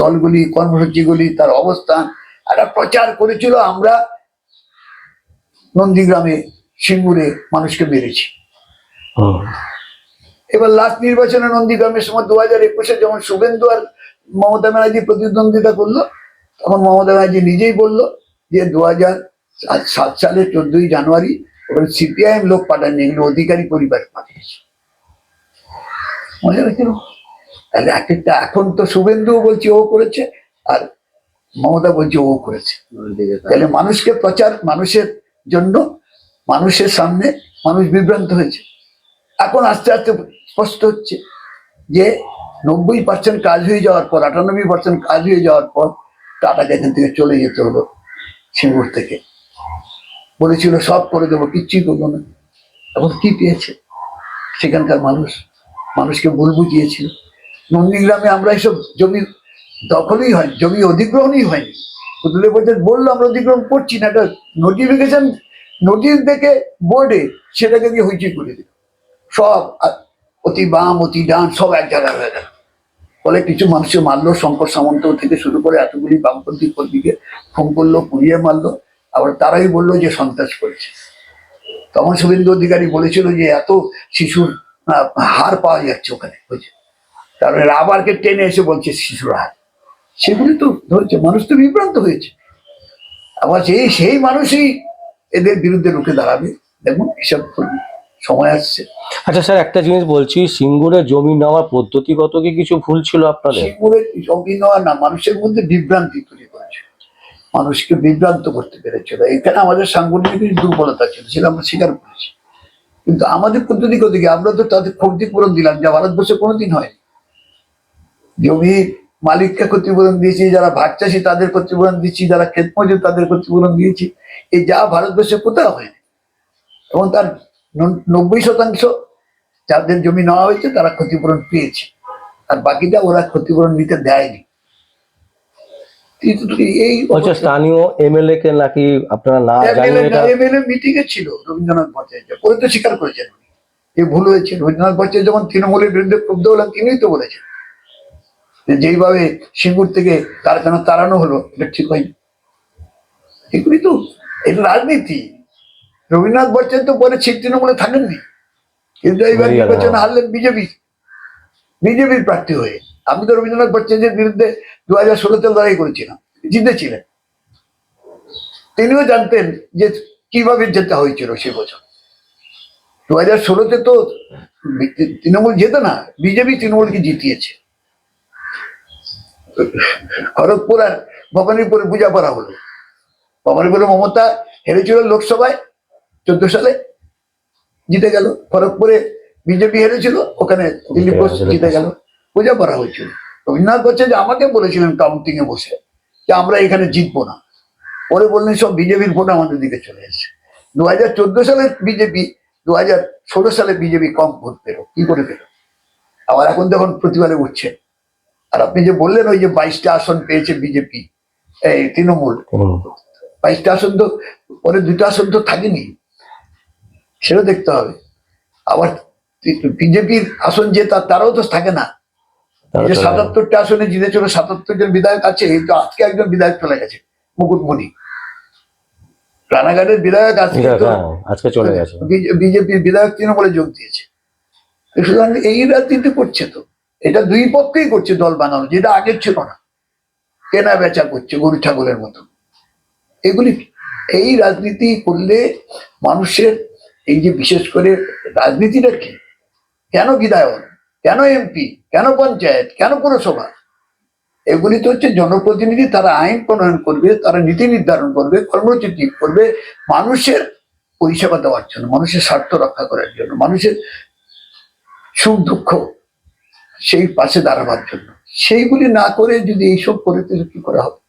দলগুলি কর্মসূচিগুলি তার অবস্থান একটা প্রচার করেছিল আমরা নন্দীগ্রামে সিঙ্গুরে মানুষকে মেরেছি। এবার লাস্ট নির্বাচনে নন্দীগ্রামের সময় দু হাজার একুশে যখন শুভেন্দু আর মমতা ব্যানার্জি প্রতিদ্বন্দ্বিতা করল তখন মমতা ব্যানার্জি নিজেই বলল যে দু হাজার সাত সালে চোদ্দই জানুয়ারি ওখানে সিপিআইএম লোক পাঠাননি এগুলো অধিকারী পরিবার পাঠিয়েছে। রাখছিল এক একটা এখন তো শুভেন্দুও বলছে ও করেছে আর মমতা বলছে ও করেছে। তাহলে। মানুষকে প্রচার মানুষের জন্য মানুষের সামনে মানুষ বিভ্রান্ত হয়েছে। এখন আস্তে আস্তে স্পষ্ট হচ্ছে যে নব্বই পার্সেন্ট কাজ হয়ে যাওয়ার পর আটানব্বই পার্সেন্ট কাজ হয়ে যাওয়ার পর টাটাকে এখান থেকে চলে যেতে হলো সিঙ্গুর থেকে। বলেছিল সব করে দেবো কিচ্ছুই করব না। এখন কি পেয়েছে? সেখানকার মানুষ মানুষকে ভুল বুঝিয়েছিল। নন্দীগ্রামে আমরা এসব জমি দখলই হয় জমি অধিগ্রহণই হয়নি। পুতুলে বলছে বলল, আমরা অধিগ্রহণ করছি না। একটা নোটিফিকেশন নোটিশ দেখে বোর্ডে সেটাকে দিয়ে হইচই করে দিল। সব অতি বাম, অতি ডান, সব এক জায়গায় হয়ে গেল। ফলে কিছু মানুষকে মারলো, শঙ্কর সামন্ত থেকে শুরু করে এতগুলি বামপন্থী কর্মীকে ফোন করল, পুড়িয়ে মারলো। আবার তারাই বলল যে সন্ত্রাস করেছে। তখন শুভেন্দু অধিকারী বলেছিল যে এত শিশুর হার পাওয়া যাচ্ছে ওখানে বুঝছে তারপরে রাবারকে টেনে এসে বলছে শিশুরা সেগুলি তো ধরেছে মানুষ তো বিভ্রান্ত হয়েছে। আবার সেই সেই মানুষই এদের বিরুদ্ধে রুখে দাঁড়াবে। দেখুন এসব। সময় আসছে। আচ্ছা স্যার একটা জিনিস বলছি সিঙ্গুরে জমি নেওয়ার পদ্ধতিগত কি কিছু ভুল ছিল আপনাদের? সিঙ্গুরের জমি নেওয়া না মানুষের মধ্যে বিভ্রান্তি তৈরি করেছে। মানুষকে বিভ্রান্ত করতে পেরেছিল এখানে আমাদের সাংগঠনিক দুর্বলতা ছিল সেটা আমরা স্বীকার করেছি। কিন্তু আমাদের পদ্ধতিগত কি? আমরা তো তাদের ক্ষতিপূরণ দিলাম যা ভারতবর্ষে কোনোদিন হয়নি। জমি মালিককে ক্ষতিপূরণ দিয়েছি যারা ভাগ চাষি তাদের ক্ষতিপূরণ দিচ্ছি যারা ক্ষেত মজুর তাদের ক্ষতিপূরণ দিয়েছি। এই যা ভারতবর্ষে কোথাও হয়নি এবং তার নব্বই শতাংশ যাদের জমি নেওয়া হয়েছে তারা ক্ষতিপূরণ পেয়েছে। আর বাকিটা ওরা ক্ষতিপূরণ নিতে দেয়নি। এই স্থানীয় এমএলএ কে নাকি আপনারা না এমএলএ মিটিং এ ছিল রবীন্দ্রনাথ ভট্টাচার্য। পরে তো স্বীকার করেছেন। যে ভুল হয়েছে। রবীন্দ্রনাথ ভট্টাচার্য যখন তৃণমূলের বিরুদ্ধে ক্ষুব্ধ হলেন তিনিই তো বলেছেন। যেইভাবে সিঙ্গুর থেকে কারখানা তাড়ানো হলো এটা ঠিক হয়নি। এগুলি তো এটা রাজনীতি। রবীন্দ্রনাথ ভট্টাচার্য পরে ঠিক তৃণমূলে থাকেননি। কিন্তু এইবার। নির্বাচনে হারলেন বিজেপি। বিজেপির প্রার্থী হয়ে। আমি তো রবীন্দ্রনাথ ভট্টাচার্যের বিরুদ্ধে দু হাজার ষোলোতে লড়াই করেছিলাম জিতেছিলেন। তিনিও জানতেন যে কীভাবে যেতে হয়েছিল সে বছর। দু হাজার ষোলোতে তো তৃণমূল যেত না বিজেপি তৃণমূলকে জিতিয়েছে। খড়গপুর আর ভবানীপুরে পূজা করা হলো। ভবানীপুরে মমতা হেরেছিল লোকসভায় চোদ্দ সালে জিতে গেল। খড়গপুরে বিজেপি হেরেছিল ওখানে দিল্লি জিতে গেল, জিতে গেল। পূজা করা হয়েছিল। রবীন্দ্রনাথ বলছে যে আমাকে বলেছিলেন কাউন্টিং এ বসে যে আমরা এখানে জিতবো না। পরে বললেন সব বিজেপির ভোট আমাদের দিকে চলে এসেছে। দু হাজার চোদ্দ সালে বিজেপি দু হাজার ষোলো সালে বিজেপি কম ভোট পেল। কি করে পেল? আবার এখন তখন প্রতিবাদে উঠছে। আর আপনি যে বললেন ওই যে বাইশটা আসন পেয়েছে বিজেপি এই তৃণমূল বাইশটা আসন তো পরে দুটো আসন তো থাকেনি সেটা দেখতে হবে। আবার বিজেপির আসন যে তারাও তো থাকে না। যে সাতাত্তরটা আসনে জিতেছিল সাতাত্তর জন বিধায়ক আছে তো আজকে একজন বিধায়ক চলে গেছে মুকুটমণি। রানাঘাটের বিধায়ক আজকে আছে, হ্যাঁ, আজকে চলে গেছে। বিজেপির বিধায়ক তৃণমূলে যোগ দিয়েছে। সুতরাং এই রাজনীতি করছে তো। এটা দুই পক্ষেই করছে দল বানানো, যেটা আগে ছিল না। কেনা বেচা করছে গরু ছাগলের মতো। এগুলি এই রাজনীতি করলে মানুষের এই যে বিশেষ করে রাজনীতিটা কি? কেন বিধায়ক? কেন এমপি কেন পঞ্চায়েত? কেন পুরসভা? এগুলি তো হচ্ছে জনপ্রতিনিধি, তারা আইন প্রণয়ন করবে, তারা নীতি নির্ধারণ করবে, কর্মসূচি করবে মানুষের পরিষেবা দেওয়ার জন্য, মানুষের স্বার্থ রক্ষা করার জন্য, মানুষের সুখ দুঃখ সেই পাশে দাঁড়াবার জন্য। সেইগুলি না করে যদি এইসব করে কি করা হবে?